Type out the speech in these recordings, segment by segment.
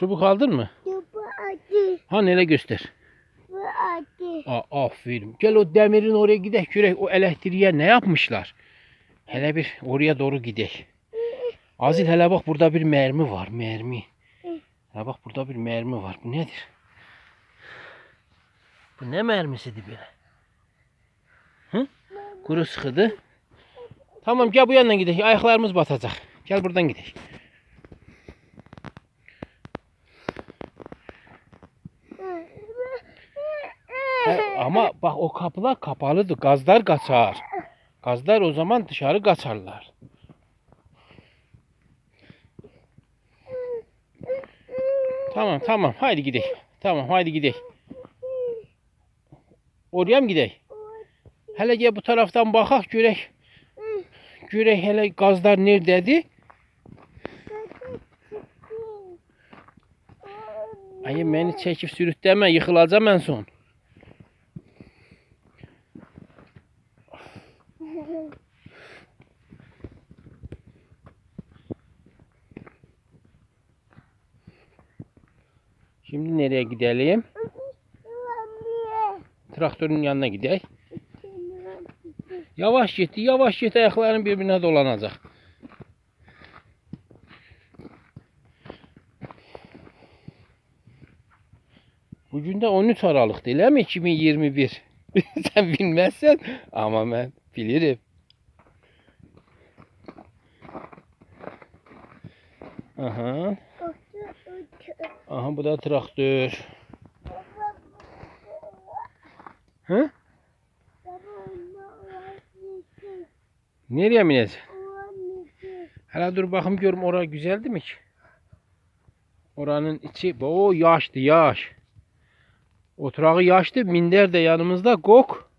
Çubuk aldın mı? Bu acı. Ha nele göster. Bu acı. Aa, aferin. Gel o demirin oraya gidelim. Görek o elektriğe ne yapmışlar. Hele bir oraya doğru gidelim. Azil hele bak burada bir mermi var. Mermi. Hele bak burada bir mermi var. Bu nedir? Bu ne mermisiydi böyle? Hı? Kuru sıkıdı. Tamam gel bu yandan gidelim. Ayaklarımız batacak. Gel buradan gidelim. He, ama bak o kapılar kapalıdır. Gazlar kaçar. Gazlar o zaman dışarı kaçarlar. Tamam tamam haydi gidelim. Tamam haydi gidelim. Oraya mı gidelim? Hele gel bu taraftan bakak görek. Görek hele gazlar neredeydi? Ay beni çekip sürütleme yıkılacağım en son. Şimdi nereye gidelim? Traktörün yanına gidelim. Yavaş git, yavaş git ayakların birbirine dolanacak. Bugün de 13 Aralık değil mi 2021? Sen bilmezsen ama ben bilirim. Aha. Aha bu da traktör. Hı? Nereye bineceğiz? Hele dur bakayım görüm orası güzel değil mi ki? Oranın içi o yaştı yaş. Oturağı yaştı minder de yanımızda gok.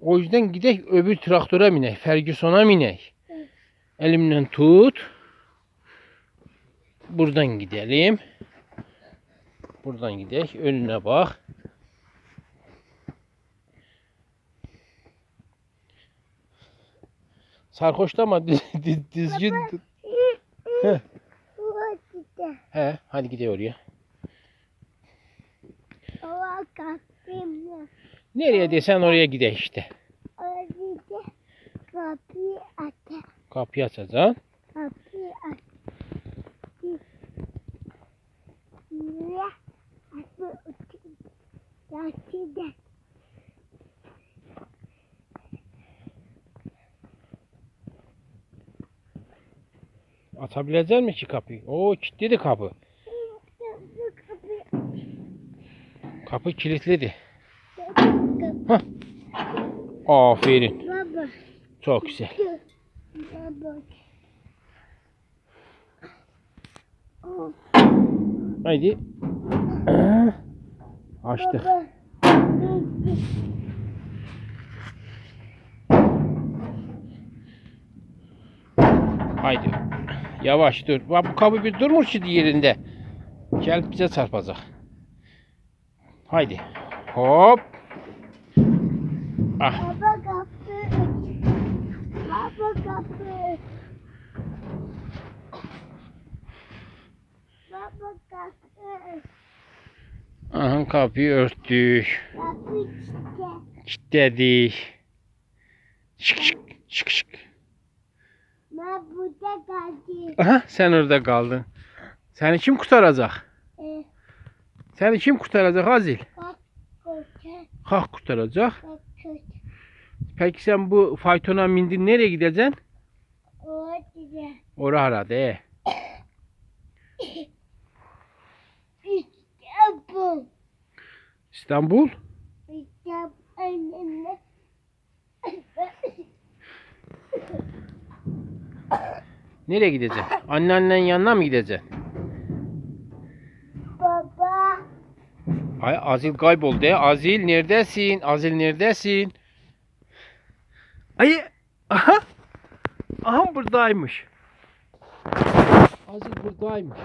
O yüzden gidek öbür traktöre binek. Ferguson'a binek. Elimden tut. Buradan gidelim. Buradan gidek. Önüne bak. Sarhoşta ama diz, diz, düzgün. Heh. He, hadi gidelim oraya. Nereye desen oraya gidelim işte. Kapıyı aç. Kapıyı açacaksın. Kapıyı aç. Açı Açabilecek mi ki kapıyı? Oo kilitliydi kapı. Kapı kilitliydi. Aferin. Baba. Çok güzel. Baba. Oh, Haydi. Açtık. Haydi. Yavaş dur. Bak bu kapı bir durmuş şimdi yerinde. Gelip bize çarpacak. Haydi. Hop. Ah. Baba Aha kapıyı örttük. Kilitledik. Şık şık şık şık. Ben burada kaldım. Aha sen orada kaldın. Seni kim kurtaracak? Ee, Seni kim kurtaracak Azil? bak koca. Kalk kurtaracak. Koca. Peki sen bu faytona mindin nereye gideceksin? Orada. Ora arada he. İşte bu. İstanbul. Nereye gideceksin? Anneannenin yanına mı gideceksin? Baba. Ay Azil kayboldu. Azil neredesin? Azil neredesin? Ay aha. Aha buradaymış. Azil buradaymış.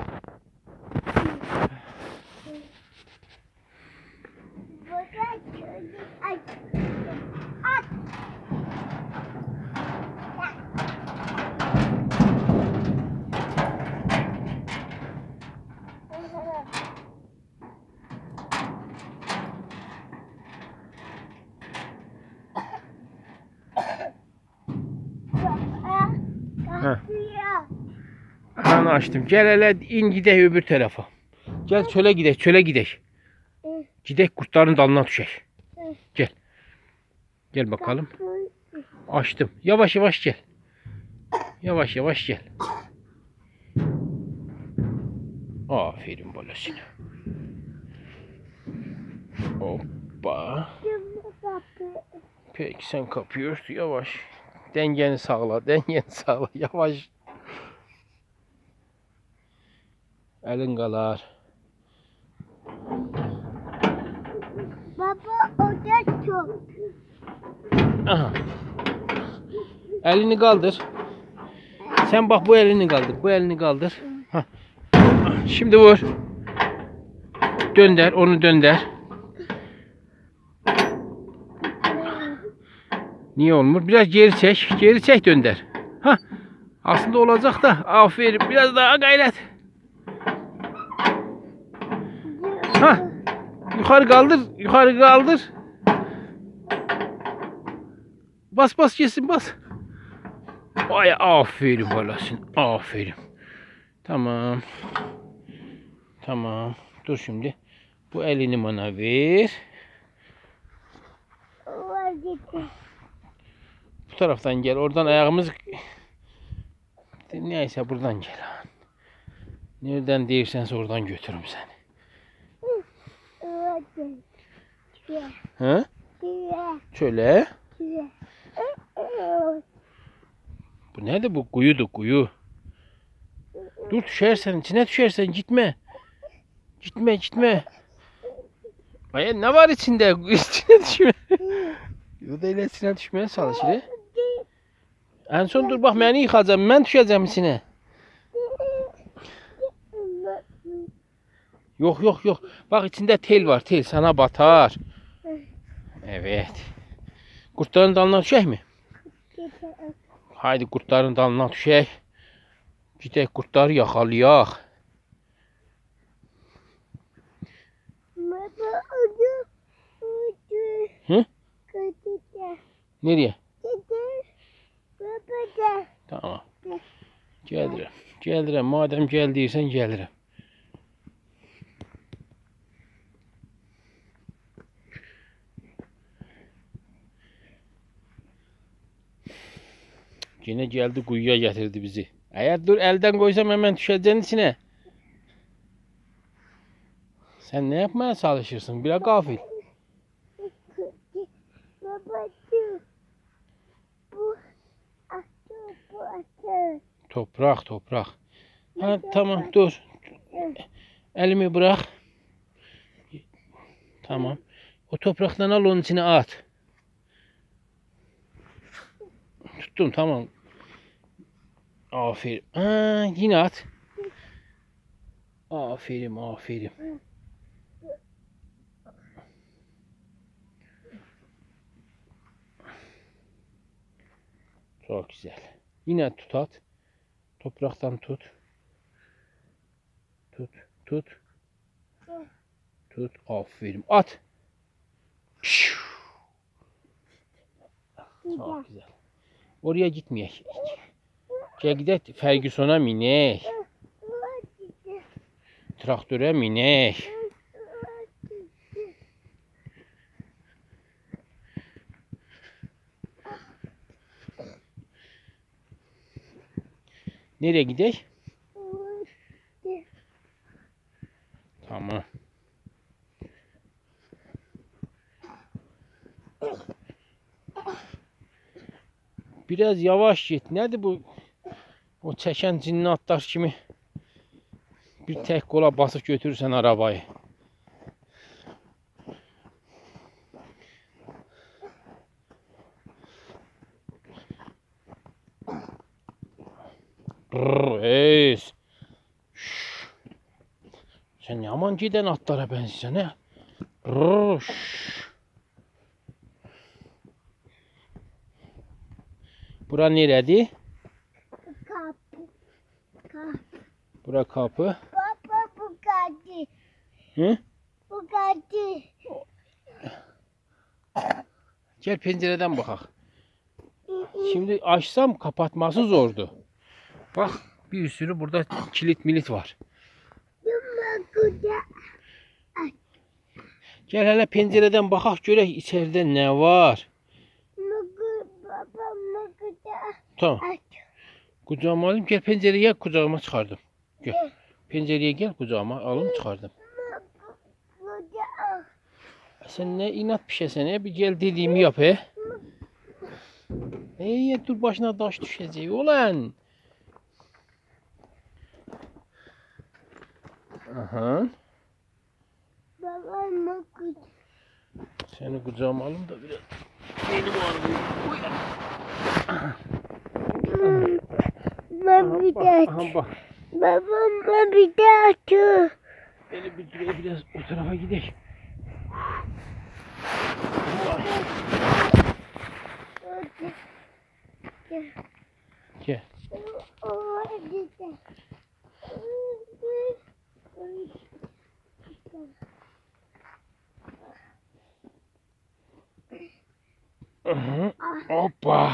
Ay. At. Ananı açtım. Gel hele in gidek öbür tarafa. Gel çöle gidek, çöle gidek. Gidek kurtların dalına düşek. Gel. Bakalım. Açtım. Yavaş yavaş gel. Yavaş yavaş gel. Aferin balasına. Hoppa. Peki sen kapıyorsun yavaş. Dengeni sağla, dengeni sağla yavaş. Elin kalar. Baba o da çok. Aha. Elini kaldır. Sen bak bu elini kaldır. Bu elini kaldır. Hah. Şimdi vur. Dönder, onu dönder. Niye olmuyor? Biraz geri çek. Geri çek dönder. Ha. Aslında olacak da. Aferin. Biraz daha gayret. Ha. Yukarı kaldır. Yukarı kaldır. Bas bas kesin bas. Ay aferin balasın. Aferin. Tamam. Tamam. Dur şimdi. Bu elini bana ver. Bu taraftan gel. Oradan ayağımız... Neyse buradan gel. Nereden değirsen oradan götürürüm seni. Var gitti. Şuraya. Bu nerede bu? Kuyudu kuyu. Dur düşersen içine düşersen gitme. Gitme gitme. Ay ne var içinde? İçine düşme. Yo da elə içine düşmeye çalışır. En son dur bak beni yıkacağım. Ben düşeceğim içine. Yok yok yok. Bak içinde tel var tel. Sana batar. Evet. Kurtların dalına düşecek mi? Haydi kurtların dalına düşək. Gidək kurtları yaxalayaq. Hı? Nereye? Gitti. Baba da. Tamam. Gəlirəm. Gəlirəm. Madəm gəl deyirsən, gəlirəm. Yine geldi kuyuya getirdi bizi. Eğer dur elden koysam hemen düşeceksin içine. Sen ne yapmaya çalışırsın? Biraz gafil. Toprak toprak. Ha, tamam dur. Elimi bırak. Tamam. O topraktan al onun içine at. Tuttum tamam. Aferin. Ha, yine at. Aferin aferin. Çok güzel. Yine tut at. Topraktan tut. Tut, tut. Tut. Aferin. At. Çok güzel. Oraya gitmeyek. Gel gidek Ferguson'a minek. Traktöre minek. Nereye gidek? Tamam. Biraz yavaş git. Nedir bu? O çeken cinli atlar kimi bir tek kola basıp götürürsen arabayı. Şşş. Sen yaman giden atlara benziyorsun he. Şşş. Bura neredi? Kapı. Kapı. Bura kapı. Baba bu geldi. Hı? Bu geldi. Gel pencereden bakak. Şimdi açsam kapatması zordu. Bak Bir sürü burada kilit milit var. Gel hele pencereden bakak görək içeride ne var. Tamam. Kucağıma alayım. Gel pencereye kucağıma çıkardım. Gel. Pencereye gel kucağıma alayım çıkardım. Sen ne inat bir şeysen ya. Bir gel dediğimi yap he. Ey dur başına taş düşecek ulan. Aha. Seni kucağıma alayım da biraz. Benim ağrıyor. Muguda. Aha bak. Baba muguda atı. Beni bir şuraya biraz o tarafa gidelim. Gel. Aha. Hoppa.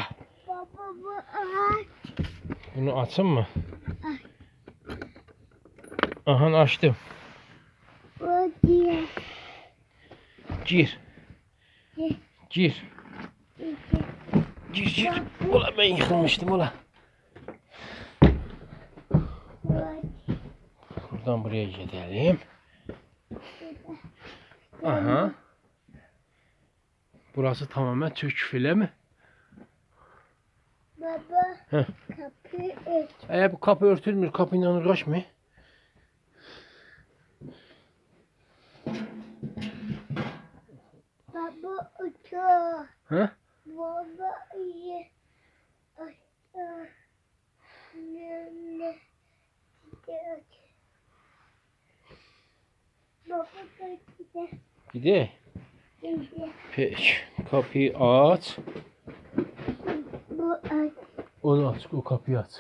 Baba bu ağaç. Bunu açayım mı? Aha açtım. O. Gir. Gir. Gir. Gir gir. Ulan ben yıkılmıştım ulan. Buradan buraya gidelim. Aha. Burası tamamen Türk file mi? Baba Heh. kapı aç. E bu kapı örtülmüyor. Kapıyla uğraşma. Kaçtı. Gide. Gidiyor. Peki. Kapıyı aç. Onu aç. O kapıyı aç.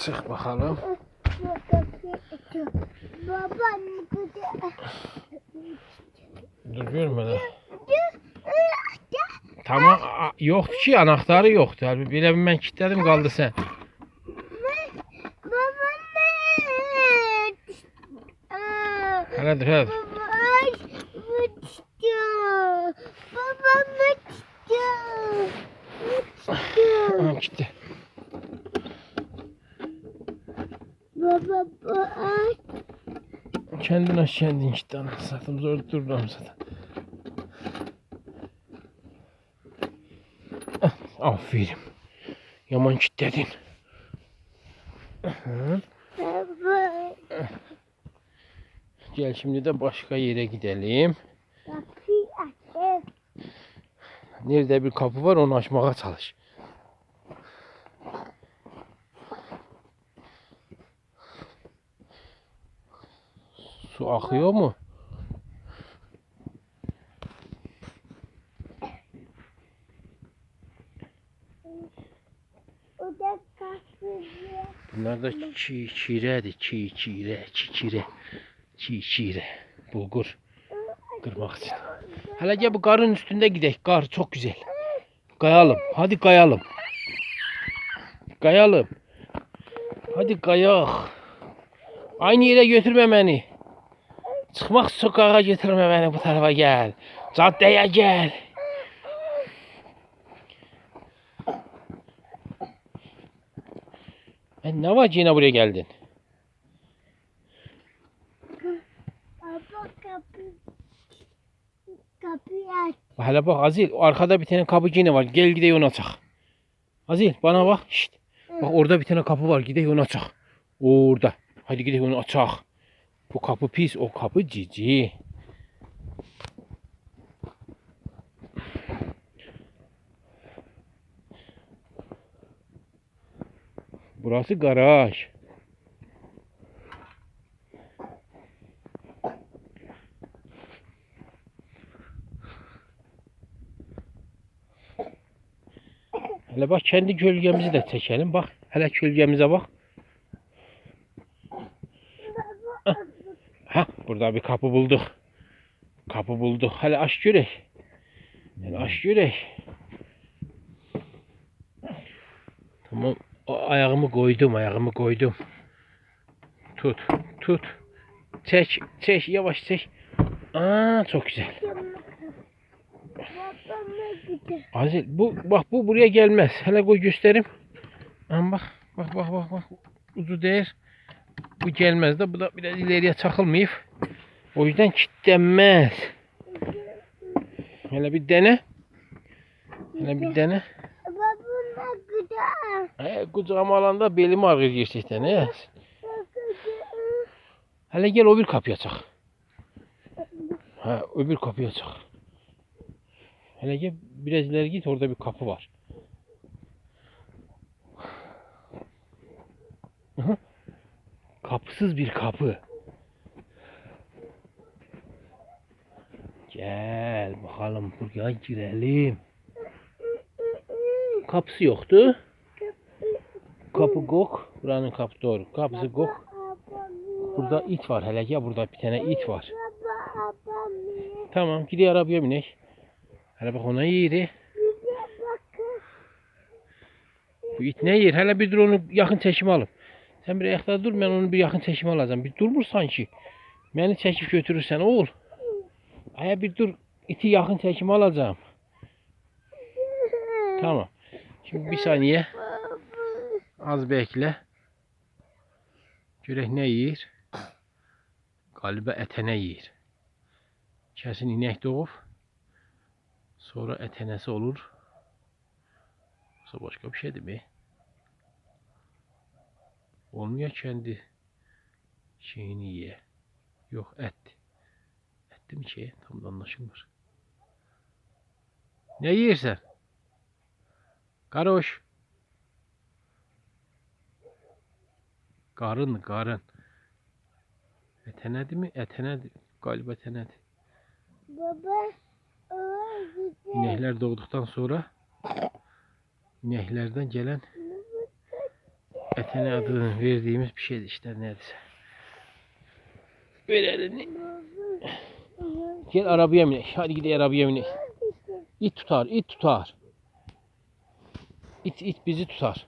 Çık bakalım. Dur görmeden. Tamam yoktu ki anahtarı yoktu. Yani bir evim ben kilitledim kaldı sen. Baba ne? Aa, Hele dur hele dur. Baba aç. Mutlu. Baba mutlu. Mutlu. Aha, gitti. Baba bu aç. Kendin aç kendin gitti anasını satayım. Zor durdum zaten. Aferin. Yaman. Baba Gel şimdi de başka yere gidelim. kapıyı aç. Nerede bir kapı var onu açmaya çalış. Su akıyor mu? Da. Bunlar da çiğ çiğredir. Çiğ çiğre, çiçire. Çiğ çiğre. Bulgur. Kırmak için. Hele gel bu karın üstünde gidelim. Kar çok güzel. Kayalım. Hadi kayalım. Kayalım. Hadi kayak. Aynı yere götürme beni. Çıkmak sokağa götürme beni bu tarafa gel. Caddeye gel. E ne var yine buraya geldin? Baba kapı. Kapıyı aç. Hele bak Azil arkada bir tane kapı yine var. Gel gidelim onu açak. Azil bana bak. Şşt. Bak orada bir tane kapı var. Gidelim onu açak. Orada. Hadi gidelim onu açak. Bu kapı pis. O kapı cici. Burası garaj. Hele bak kendi gölgemizi de çekelim. Bak hele gölgemize bak. Burada bir kapı bulduk. Kapı bulduk. Hele aç görek. Hele aç görek. Tamam. O ayağımı koydum, ayağımı koydum. Tut, tut. Çek, çek, yavaş çek. Aa, çok güzel. Azil, bu bak bu buraya gelmez. Hele koy göstereyim. Ama bak, bak, bak, bak, bak. Uzu değer. Bu gelmez de bu da biraz ileriye çakılmayıp. O yüzden kilitlenmez. Hele bir dene. Hele bir dene. He, kucağıma alanda belimi ağrıyor gerçekten. He. Hele gel öbür kapıya çak. Ha, öbür kapıya çak. Hele gel biraz ileri git orada bir kapı var. Aha. Kapısız bir kapı. Gel bakalım buraya girelim. Kapısı yoktu. Kapı gok. Buranın kapı doğru. Kapısı gok. Burada it var hele gel burada bir tane it var. Tamam gidiyor arabaya binek. Hele bak ona yeri. Bu it ne yer? Hele bir dur onu yakın çekim alım. Sen bir ayakta dur ben onu bir yakın çekim alacağım. Bir durmur sanki. Beni çekip götürürsen oğul. Aya bir dur iti yakın çekim alacağım. Tamam. Şimdi bir saniye az bekle. Görək ne yiyir? Galiba etene yiyir. Kesin inek doğub. Sonra etenesi olur. Yoksa başka bir şeydi mi? Olmuyor kendi şeyini ye. Yok et. Etti mi ki? Tam da anlaşılmır. Ne yersen? Karoş. Karın, karın. Etenedi mi? Etenedi. Galiba etenedi. Baba. İnekler doğduktan sonra ineklerden gelen etene adını verdiğimiz bir şeydi işte neredeyse. Ver elini. Gel arabaya binek. Hadi gidelim arabaya binek. İt tutar, it tutar. İt, it bizi tutar.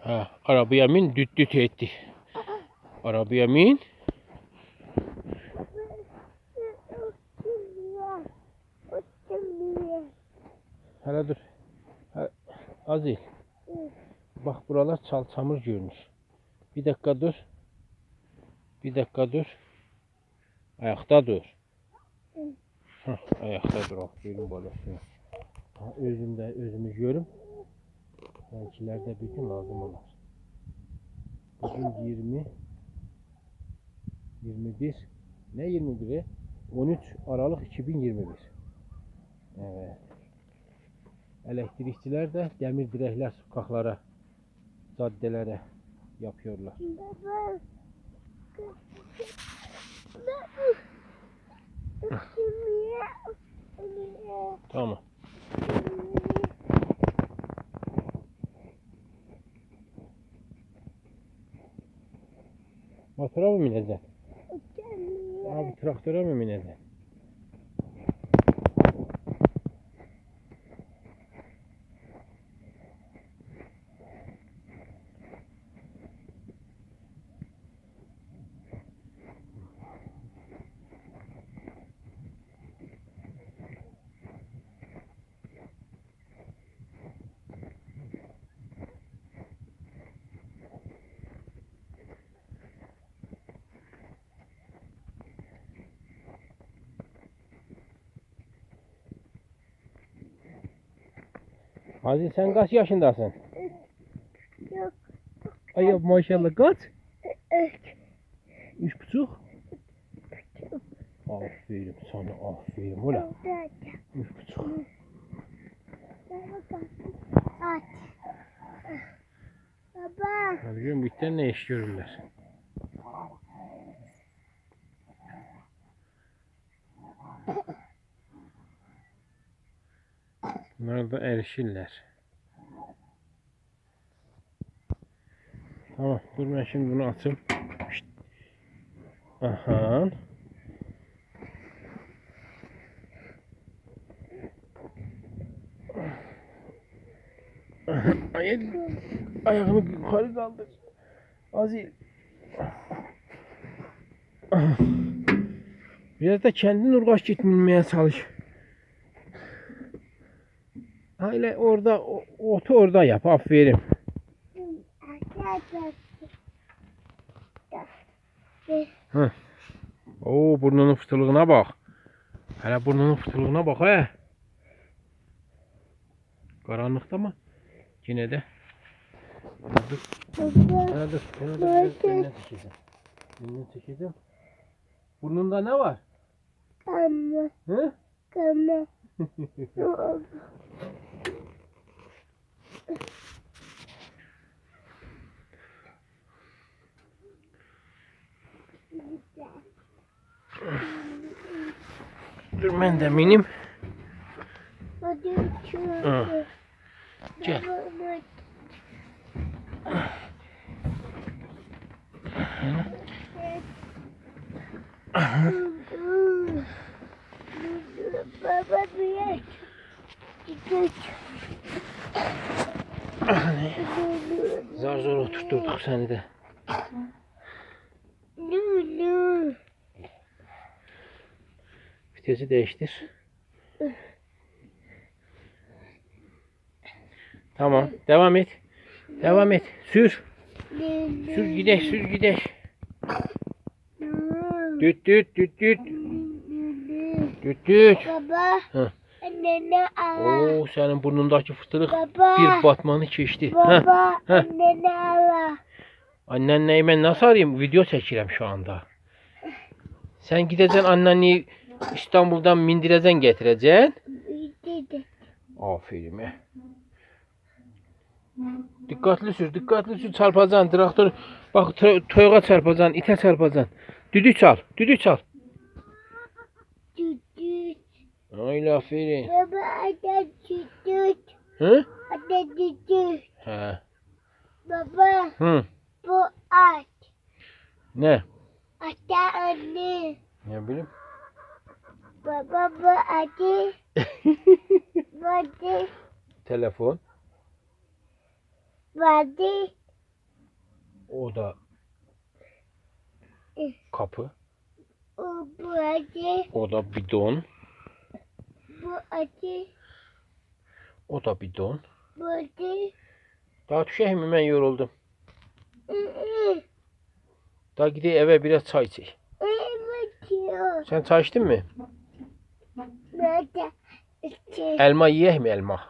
Ha, arabaya min düt düt etti. Arabaya min. Uçmuyor. Uçmuyor. Hele dur. Ha, Azil. Bak buralar çal çamur görünür. Bir dakika dur. Bir dakika dur. Ayakta dur. Ayakta dur. Aferin balasına. Ha, özümde özümü görüm. Belkilerde bir gün lazım olar. Bugün 20 21 ne 21'i? 13 Aralık 2021. Evet. Elektrikçiler de demir direkler sokaklara, caddelere yapıyorlar. Tamam. Motora mı bineceksin? Abi traktöre mi bineceksin? Aziz sen kaç yaşındasın? Yok. Ay maşallah kaç? Üç. Buçuk. Aferin sana aferin. Dört. Üç buçuk. Baba. Biliyorum büyükler ne iş görürler. Bunlar da erişirler. Tamam. Dur ben şimdi bunu atayım. Şşt. Aha. Ay, ayağını yukarı kaldır. Azil. Biraz da kendin uğraş gitmeye çalış. Öyle orada o- otu orada yap. Aferin. Oo burnunun fıtılığına bak. Hele burnunun fıtılığına bak he. Karanlıkta mı? Yine de. Dur. Çekeceğim. Çekeceğim. Burnunda ne var? Kama, Hı? kama. Dur ben de minim. Hadi Hı. uçuyor. Baba bir Git. Zar zor oturtturduk seni de. Vitesi değiştir. Tamam. Devam et. Devam et. Sür. Sür gidek sür gidek. Düt düt düt düt. Düt. Baba. Hı. Annene ala. Oo senin burnundaki fıtırık Baba. bir batmanı. Heh. Baba. heh. Annene ala. Annenle ben nasıl arayayım? Video çekirəm şu anda. Sen gideceksin anneni İstanbul'dan mindireceksin getireceksin. Aferin. Dikkatli sür, dikkatli sür. Çarpacaksın traktör. Bak to- toyuğa çarpacaksın, ite çarpacaksın. Düdük çal, düdük çal. Düdük. Öyle aferin. Baba ada düdük. Hı? Ada düdük. He. Baba Hı. bu at. Ne? Ata anne. Ne bileyim. Baba bu adı. Bu adı. Telefon. Bu adı. O da kapı. O bu adı. O da bidon. Bu adı. O da bidon. Bu adı. Daha düşeyim mi? Ben yoruldum. Daha gideyim eve biraz çay içeyim. Sen çay içtin mi? Elma yiyek mi elma?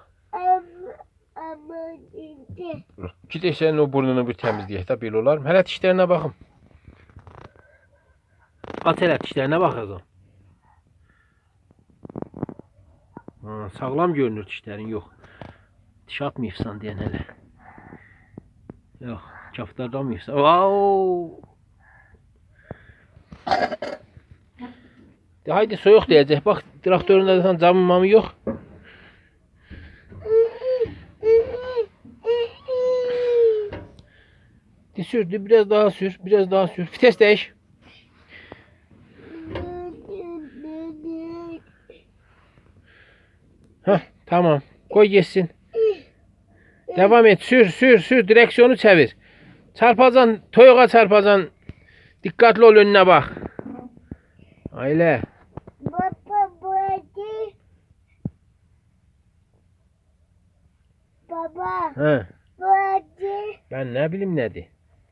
Gidək sənin o burnunu bir təmizləyək də belə olar. Hələ dişlərinə baxım. At elə dişlərinə baxacağam. Ha, sağlam görünür dişlərin, yox. Diş atmayıbsan deyən hələ. Yox, kaftarlamayıbsan. Vau! De haydi soyuq deyəcək. Bax, traktörün də zaten camı mamı yox. De sür, de biraz daha sür, biraz daha sür. Vites değiş. Heh, tamam. Koy geçsin. Devam et. Sür, sür, sür. Direksiyonu çevir. Çarpacan, toyuğa çarpacan. Dikkatli ol önüne bak. Aile. Baba bu adı. Baba He. bu adı. Ben ne bileyim nedir.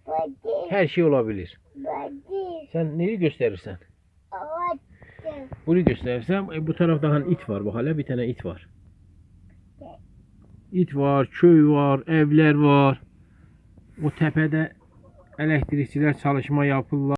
Bu adı. Her şey olabilir. Bu adı. Sen neyi gösterirsen. Adı. Bunu gösterirsen e, bu tarafta hani it var. Bak hala bir tane it var. İt var, köy var, evler var. O tepede elektrikçiler çalışma yapırlar.